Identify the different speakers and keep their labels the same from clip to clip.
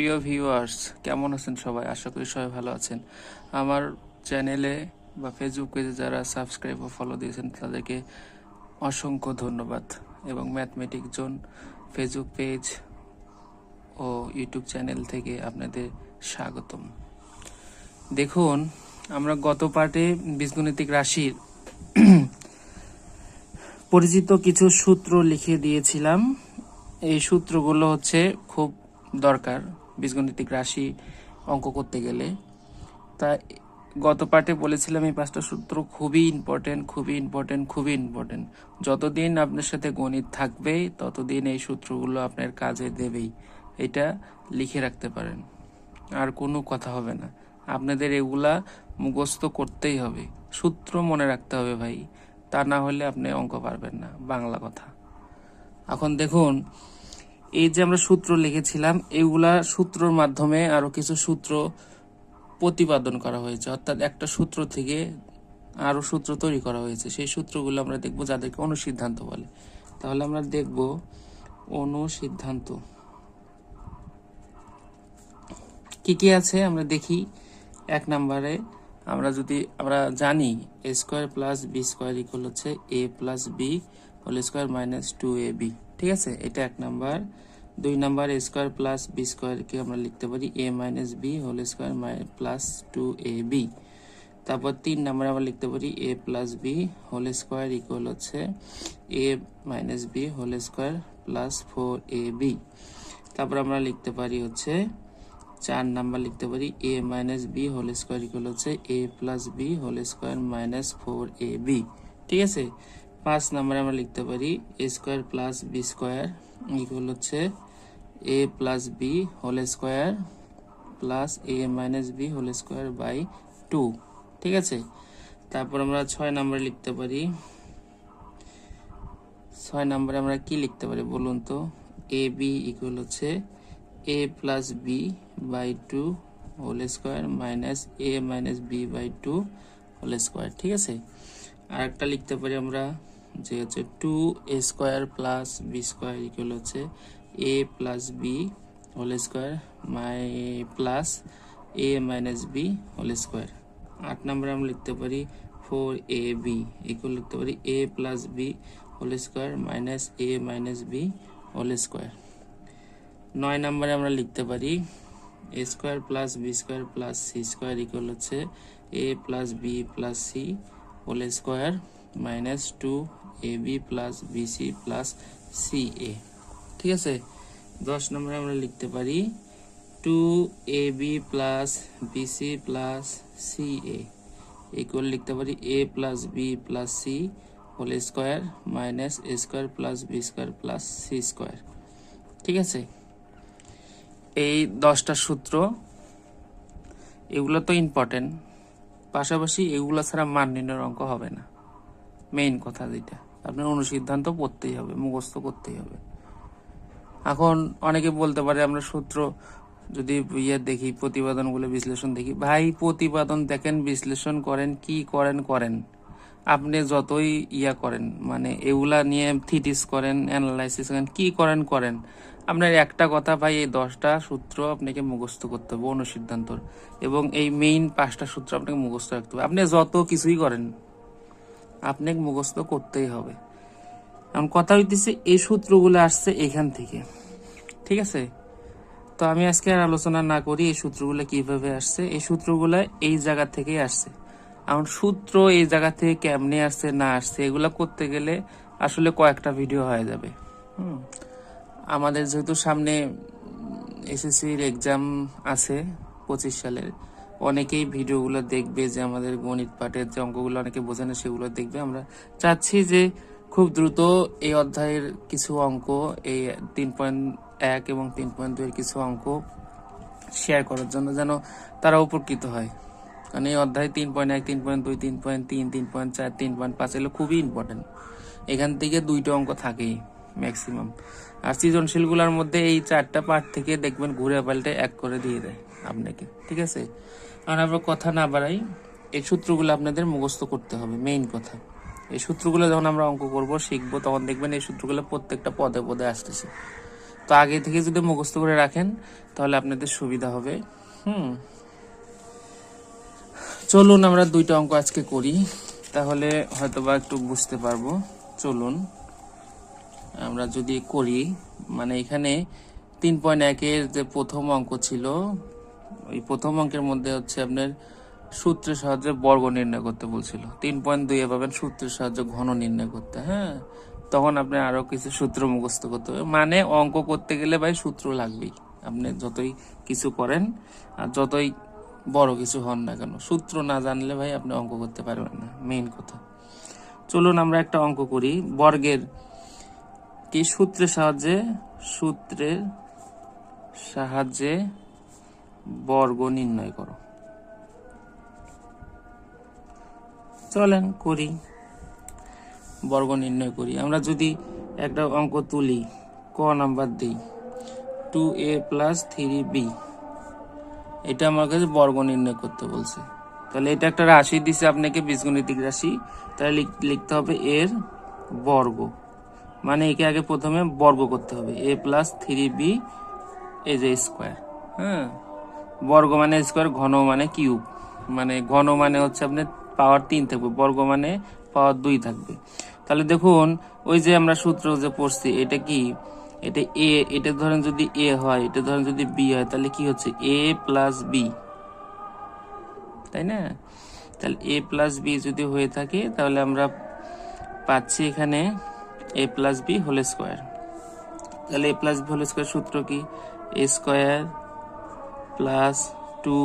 Speaker 1: প্রিয় ভিউয়ার্স কেমন আছেন সবাই? আশা করি সবাই ভালো আছেন। আমার চ্যানেলে বা ফেসবুক পেজে যারা সাবস্ক্রাইব ও ফলো দিয়েছেন, তাদেরকে অসংখ্য ধন্যবাদ। এবং ম্যাথমেটিক জোন ফেসবুক পেজ ও ইউটিউব চ্যানেল থেকে আপনাদের স্বাগতম। দেখুন, আমরা গত পার্টে বীজগণিতিক রাশির পরিচিত কিছু সূত্র লিখে দিয়েছিলাম। এই সূত্রগুলো হচ্ছে খুব দরকার। বীজগণিতিক রাশি অঙ্ক করতে গেলে। তা গত পার্টে বলেছিলাম এই পাঁচটা সূত্র খুবই ইম্পর্টেন্ট খুবই ইম্পর্টেন্ট খুবই ইম্পর্টেন্ট যতদিন আপনার সাথে গণিত থাকবে, ততদিন এই সূত্রগুলো আপনার কাজে দেবেই। এটা লিখে রাখতে পারেন। আর কোনো কথা হবে না। আপনাদের এগুলা মুখস্থ করতেই হবে। সূত্র মনে রাখতে হবে ভাই। তা না হলে আপনি অঙ্ক পারবেন না। বাংলা কথা। এখন দেখুন এই যে আমরা সূত্র লিখেছিলাম, এগুলা সূত্রর মাধ্যমে আরও কিছু সূত্র প্রতিপাদন করা হয়েছে। অর্থাৎ একটা সূত্র থেকে আরও সূত্র তৈরি করা হয়েছে। সেই সূত্রগুলো আমরা দেখব যাদেরকে অনুসিদ্ধান্ত বলে। তাহলে আমরা দেখব অনুসিদ্ধান্ত। কি কি আছে? আমরা দেখি এক নম্বরে আমরা যদি আমরা জানি A square plus B square equal হচ্ছে A plus B whole square minus two A B ঠিক আছে? এটা এক নাম্বার। দুই নাম্বার স্কোয়ার প্লাস বি স্কোয়ারকে আমরা লিখতে পারি A minus B whole square plus two A B তারপর তিন নাম্বার আমরা লিখতে পারি A plus B whole square equal হচ্ছে A minus B whole square plus four A B তারপর আমরা লিখতে পারি হচ্ছে, চার নাম্বার লিখতে পারি A minus B whole square equal হচ্ছে A plus B whole square minus four A B ঠিক আছে? পাঁচ নাম্বারে আমরা লিখতে পারি A square plus B square equal হচ্ছে A plus B whole square plus A minus B whole square by two ঠিক আছে? তারপর আমরা ছয় নাম্বারে লিখতে পারি, ছয় নম্বরে আমরা কি লিখতে পারি বলুন তো? এ বি ইকুয়াল হচ্ছে A plus B by two whole square minus A minus B by two whole square ঠিক আছে? আর একটা লিখতে পারি আমরা যে হচ্ছে two A square plus B square equal হচ্ছে A plus B whole square my plus A minus B whole square আট নম্বরে আমরা লিখতে পারি ফোর এ বি ইকুয়াল লিখতে পারি A plus B whole square minus A minus B whole square নয় নম্বরে আমরা লিখতে পারি A square plus B square plus C square equal হচ্ছে A plus B plus C whole square minus two A B plus B C plus C A ঠিক আছে? দশ নম্বরে আমরা লিখতে পারি two A B plus B C plus C A equal লিখতে পারি A plus B plus C whole square minus A square plus B square plus C square ঠিক আছে? এই দশটা সূত্র, এগুলো তো ইম্পর্টেন্ট পাশাপাশি এগুলো ছাড়া মান নির্ণয়ের অঙ্ক হবে না। মেইন কথা যেটা। আপনার অনুসিদ্ধান্ত পড়তেই হবে, মুখস্থ করতেই হবে। এখন অনেকে বলতে পারে আমরা সূত্র যদি ইয়ে দেখি প্রতিপাদনগুলো বিশ্লেষণ দেখি, ভাই প্রতিপাদন দেখেন, বিশ্লেষণ করেন, কি করেন করেন। আপনি যতই ইয়া করেন মানে এগুলা নিয়ে থিটিস করেন অ্যানালাইসিস করেন, কি করেন করেন। আপনার একটা কথা ভাই, এই দশটা সূত্র আপনাকে মুখস্থ করতে হবে, অনুসিদ্ধান্তর। এবং এই মেইন পাঁচটা সূত্র আপনাকে মুখস্থ রাখতে হবে। আপনি যত কিছুই করেন আপনাকে মুখস্থ করতেই হবে। এখন কথা হইতেছে, এই সূত্রগুলো আসছে এখান থেকে। ঠিক আছে? তো আমি আজকে আর আলোচনা না করি এই সূত্রগুলো কীভাবে আসছে। এই সূত্রগুলো এই জায়গা থেকেই আসছে। এখন সূত্র এই জায়গা থেকে কেমনে আসছে, না আসছে, এগুলো করতে গেলে আসলে কয়েকটা ভিডিও হয়ে যাবে। হুম? আমাদের যেহেতু সামনে এসএসসির এক্সাম আছে, পঁচিশ সালের। অনেকেই ভিডিওগুলো দেখবে যে আমাদের গণিত পাঠের যে অঙ্কগুলো অনেকে বোঝে না, সেগুলো দেখবে। আমরা চাচ্ছি যে খুব দ্রুত এই অধ্যায়ের কিছু অঙ্ক, এই তিন পয়েন্ট এক এবং তিন পয়েন্ট দুইয়ের কিছু অঙ্ক শেয়ার করার জন্য যেন তারা উপকৃত হয়। কারণ এই অধ্যায় তিন পয়েন্ট এক, তিন পয়েন্ট দুই, তিন পয়েন্ট তিন তিন পয়েন্ট চার, তিন পয়েন্ট পাঁচ এগুলো খুবই ইম্পর্টেন্ট এখান থেকে দুইটা অঙ্ক থাকেই। ম্যাক্সিমাম আর সৃজনশীলগুলোর মধ্যে এই চারটা পার্ট থেকে দেখবেন ঘুরে পাল্টে এক করে দিয়ে দেয় আপনাকে, ঠিক আছে? আর আমরা কথা না বাড়াই, এই সূত্রগুলো আপনাদের মুখস্থ করতে হবে মেইন কথা। এই সূত্রগুলো যখন আমরা অঙ্ক করব, শিখব, তখন দেখবেন এই সূত্রগুলো প্রত্যেকটা পদে পদে আসতেছে। তো আগে থেকে যদি মুখস্থ করে রাখেন, তাহলে আপনাদের সুবিধা হবে। হুম। চলুন আমরা দুইটা অঙ্ক আজকে করি, তাহলে হয়তোবা একটু বুঝতে পারব। চলুন। আমরা যদি করি মানে এখানে তিন পয়েন্ট একের যে প্রথম অঙ্ক ছিল, ওই প্রথম অঙ্কের মধ্যে হচ্ছে আপনার সূত্রের সাহায্যে বর্গ নির্ণয় করতে বলছিল। তিন পয়েন্ট দুই পাবেন সূত্রের সাহায্যে ঘন নির্ণয় করতে হ্যাঁ? তখন আপনি আরও কিছু সূত্র মুখস্থ করতে হবে। মানে অঙ্ক করতে গেলে ভাই সূত্র লাগবেই। আপনি যতই কিছু করেন আর যতই বড় কিছু হন না কেন, সূত্র না জানলে ভাই আপনি অঙ্ক করতে পারবেন না মেইন কথা। চলুন আমরা একটা অঙ্ক করি। বর্গের কি সূত্রের সাহায্যে? সূত্রের সাহায্যে বর্গ নির্ণয় করো। চলেন করি। বর্গ নির্ণয় করি। আমরা যদি একটা অঙ্ক তুলি, ক নাম্বার দিই two A plus three B এটা আমার কাছে বর্গ নির্ণয় করতে বলছে। তাহলে এটা একটা রাশি দিছে, আপনাকে বীজগণিতিক রাশি। তাহলে লিখ- লিখতে হবে এর বর্গ। মানে একে আগে প্রথমে বর্গ করতে হবে। A plus three B as A square হ্যাঁ? বর্গ মানে স্কোয়ার ঘন মানে কিউব মানে ঘন মানে হচ্ছে আপনার পাওয়ার তিন থাকবে, বর্গ মানে পাওয়ার দুই থাকবে। তাহলে দেখুন, ওই যে আমরা সূত্র যে পড়ছি, এটা কি? এটা এ এটা ধরেন যদি এ হয়, এটা ধরেন যদি বি হয়, তাহলে কি হচ্ছে? এ প্লাস বি তাই না? তাহলে এ প্লাস বি যদি হয়ে থাকে, তাহলে আমরা পাচ্ছি এখানে A plus B whole square তাহলে A plus B whole square সূত্র কি? A square plus two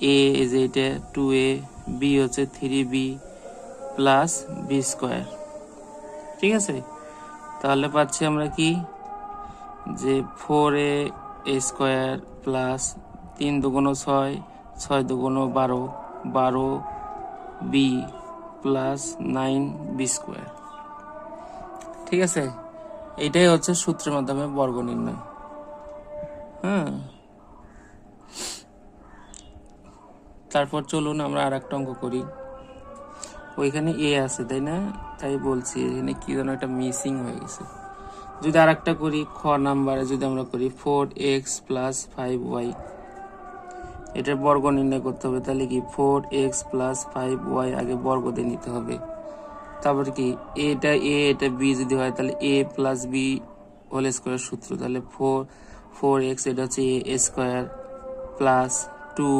Speaker 1: A যে এটা টু এ বি হচ্ছে three B plus B square ঠিক আছে? তাহলে পাচ্ছি আমরা কি? যে ফোর এ স্কোয়ার প্লাস তিন দুগুণ ছয় ছয় দুগুণ বারো বারো B plus nine B square ঠিক আছে? এইটাই হচ্ছে সূত্রের মাধ্যমে বর্গ নির্ণয়। হ্যাঁ তারপর চলুন আমরা আর একটা অঙ্ক করি। ওইখানে এ আছে, তাই না? তাই বলছি, এখানে কি যেন একটা মিসিং হয়ে গেছে। যদি আর একটা করি, খ নাম্বারে যদি আমরা করি four X plus five Y এটার বর্গ নির্ণয় করতে হবে, তাহলে কি? Four X plus five Y আগে বর্গ দিয়ে নিতে হবে। তারপর কি? এটা এ এটা বি যদি হয়, তাহলে A plus B whole square সূত্র। তাহলে ফোর ফোর এক্স এটা হচ্ছে A square plus two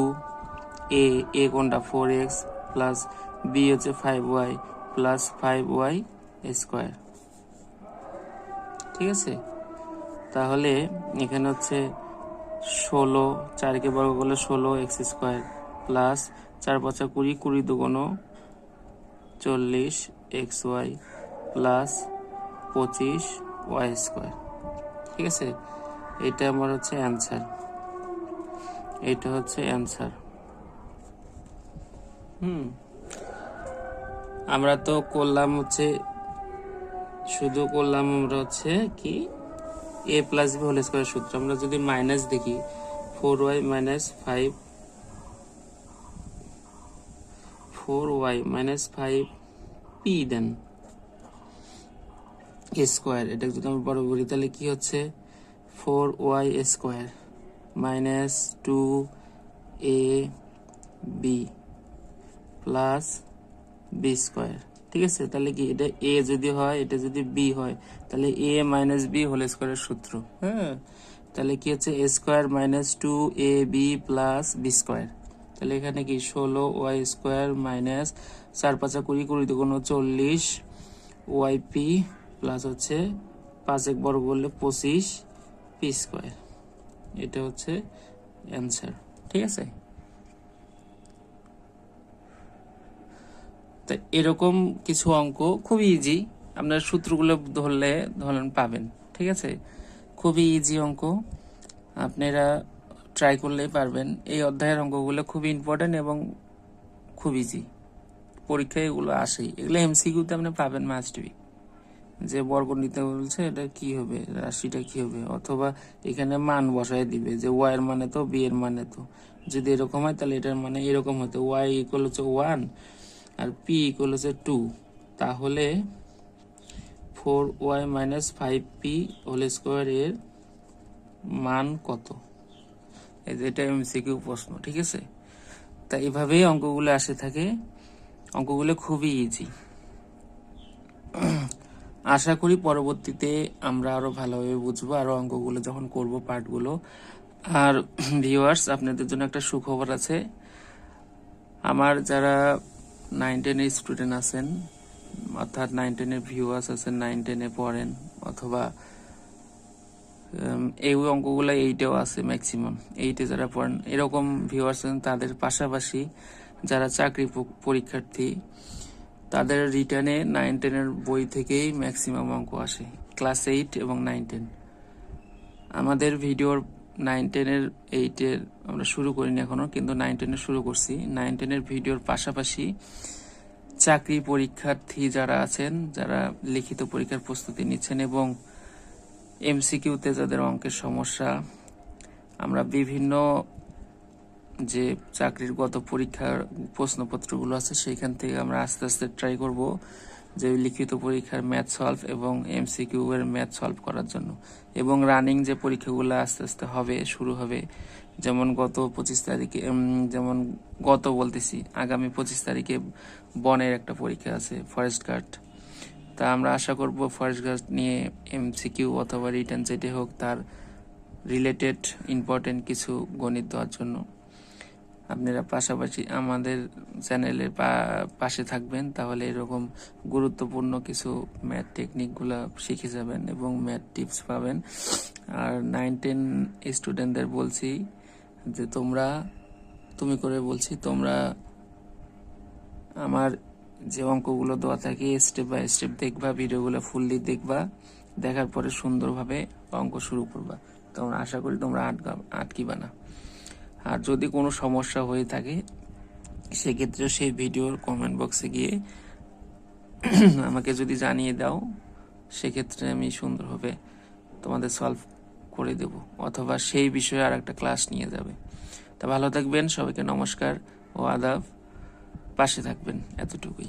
Speaker 1: A A কোনটা? ফোর এক্স প্লাস বি হচ্ছে five Y plus five Y square ঠিক আছে? তাহলে এখানে হচ্ছে ষোলো, চারকে বর্গ করলে ষোলো এক্স স্কোয়ার প্লাস চার পাঁচা কুড়ি কুড়ি দুগুণ চল্লিশ এক্স ওয়াই প্লাস পঁচিশ ওয়াই স্কোয়ার। ঠিক আছে? এটা আমার হচ্ছে অ্যান্সার। এটা হচ্ছে অ্যান্সার। হুম। আমরা তো করলাম হচ্ছে, শুধু করলাম আমরা হচ্ছে কি? A plus B whole square সূত্র। আমরা যদি মাইনাস দেখি, four Y minus five four Y minus five P then square এটা যদি আমরা বড় করি, তাহলে কি হচ্ছে? Four Y square minus two A B plus B square ঠিক আছে? তাহলে কি এটা এ যদি হয়, এটা যদি বি হয়, তাহলে এ মাইনাস বি হোল স্কোয়ারের সূত্র। হ্যাঁ তাহলে কি হচ্ছে? A square minus two A B plus B square তাহলে এখানে কি ষোলো ওয়াই স্কোয়ার মাইনাস চার পাঁচা কুড়ি কুড়ি দুগুণ চল্লিশ ওয়াই পি প্লাস হচ্ছে পাঁচ এক বর্গ করলে পঁচিশ পি স্কোয়ার। এটা হচ্ছে অ্যান্সার ঠিক আছে? তা এরকম কিছু অঙ্ক খুবই ইজি আপনার সূত্রগুলো ধরলে ধরেন পাবেন, ঠিক আছে? খুবই ইজি অঙ্ক। আপনারা ট্রাই করলেই পারবেন। এই অধ্যায়ের অঙ্কগুলো খুবই ইম্পর্টেন্ট এবং খুব ইজি পরীক্ষায় এগুলো আসেই। এগুলো এমসিকিউতে আপনি পাবেন মাস্ট বি যে বর্গ নিতে বলছে, এটা কি হবে? রাশিটা কি হবে? অথবা এখানে মান বসায় দিবে যে ওয়াই এর মানে তো বি এর মানে তো। যদি এরকম হয়, তাহলে এটার মানে এরকম হতো ওয়াই ইকুয়াল হচ্ছে ওয়ান আর পি ইকুয়াল হচ্ছে টু তাহলে four Y minus five P whole square এর মান কত? এই যে এটা এমসিকিউ প্রশ্ন, ঠিক আছে? তা এভাবেই অঙ্কগুলো আসে থাকে। অঙ্কগুলো খুবই ইজি আশা করি পরবর্তীতে আমরা আরও ভালোভাবে বুঝব, আরও অঙ্কগুলো যখন করব পার্টগুলো আর ভিউয়ার্স আপনাদের জন্য একটা সুখবর আছে। আমার যারা নাইন টেনের স্টুডেন্ট আছেন, অর্থাৎ নাইন টেনের ভিউয়ার্স আছেন নাইন টেনে পড়েন, অথবা এই অঙ্কগুলো এইটেও আছে ম্যাক্সিমাম এইটে যারা পড়েন, এরকম ভিউয়ার্স তাদের পাশাপাশি যারা চাকরি পরীক্ষার্থী, তাদের রিটার্নে নাইন টেনের বই থেকেই ম্যাক্সিমাম অঙ্ক আসে। ক্লাস এইট এবং নাইন টেন আমাদের ভিডিওর নাইন টেনের এইটের আমরা শুরু করিনি এখনও কিন্তু নাইন টেনের শুরু করছি। নাইন টেনের ভিডিওর পাশাপাশি চাকরি পরীক্ষার্থী যারা আছেন, যারা লিখিত পরীক্ষার প্রস্তুতি নিচ্ছেন এবং এমসিকিউতে যাদের অঙ্কের সমস্যা, আমরা বিভিন্ন যে চাকরির গত পরীক্ষার প্রশ্নপত্রগুলো আছে সেইখান থেকে আমরা আস্তে আস্তে ট্রাই করব যে লিখিত পরীক্ষার ম্যাথ সলভ এবং এমসিকিউ এর ম্যাথ সলভ করার জন্য। এবং রানিং যে পরীক্ষাগুলো আস্তে আস্তে হবে, শুরু হবে, যেমন গত পঁচিশ তারিখে যেমন গত বলতেছি, আগামী পঁচিশ তারিখে বনের একটা পরীক্ষা আছে ফরেস্ট গার্ড তা আমরা আশা করব ফরেস্ট গার্ড নিয়ে এমসিকিউ অথবা রিটার্ন যেটি হোক, তার রিলেটেড ইম্পর্টেন্ট কিছু গণিত দেওয়ার জন্য। আপনারা পাশাপাশি আমাদের চ্যানেলের পাশে থাকবেন, তাহলে এরকম গুরুত্বপূর্ণ কিছু ম্যাথ টেকনিকগুলো শিখে যাবেন এবং ম্যাথ টিপস পাবেন। আর নাইন টেন স্টুডেন্টদের বলছি যে তোমরা, তুমি করে বলছি, তোমরা আমার যে অঙ্কগুলো দেওয়া থাকে স্টেপ বাই স্টেপ দেখবা, ভিডিওগুলো ফুললি দেখবা, দেখার পরে সুন্দরভাবে অঙ্ক শুরু করবা। তোমরা আশা করি তোমরা আটকা আটকিবা না। আর যদি কোনো সমস্যা হয়ে থাকে সেক্ষেত্রে সেই ভিডিওর কমেন্ট বক্সে গিয়ে আমাকে যদি জানিয়ে দাও, সেক্ষেত্রে আমি সুন্দরভাবে তোমাদের সলভ করে দেব, অথবা সেই বিষয়ে আর একটা ক্লাস নিয়ে যাবে। তা ভালো থাকবেন, সবাইকে নমস্কার ও আদাব। পাশে থাকবেন এতটুকুই।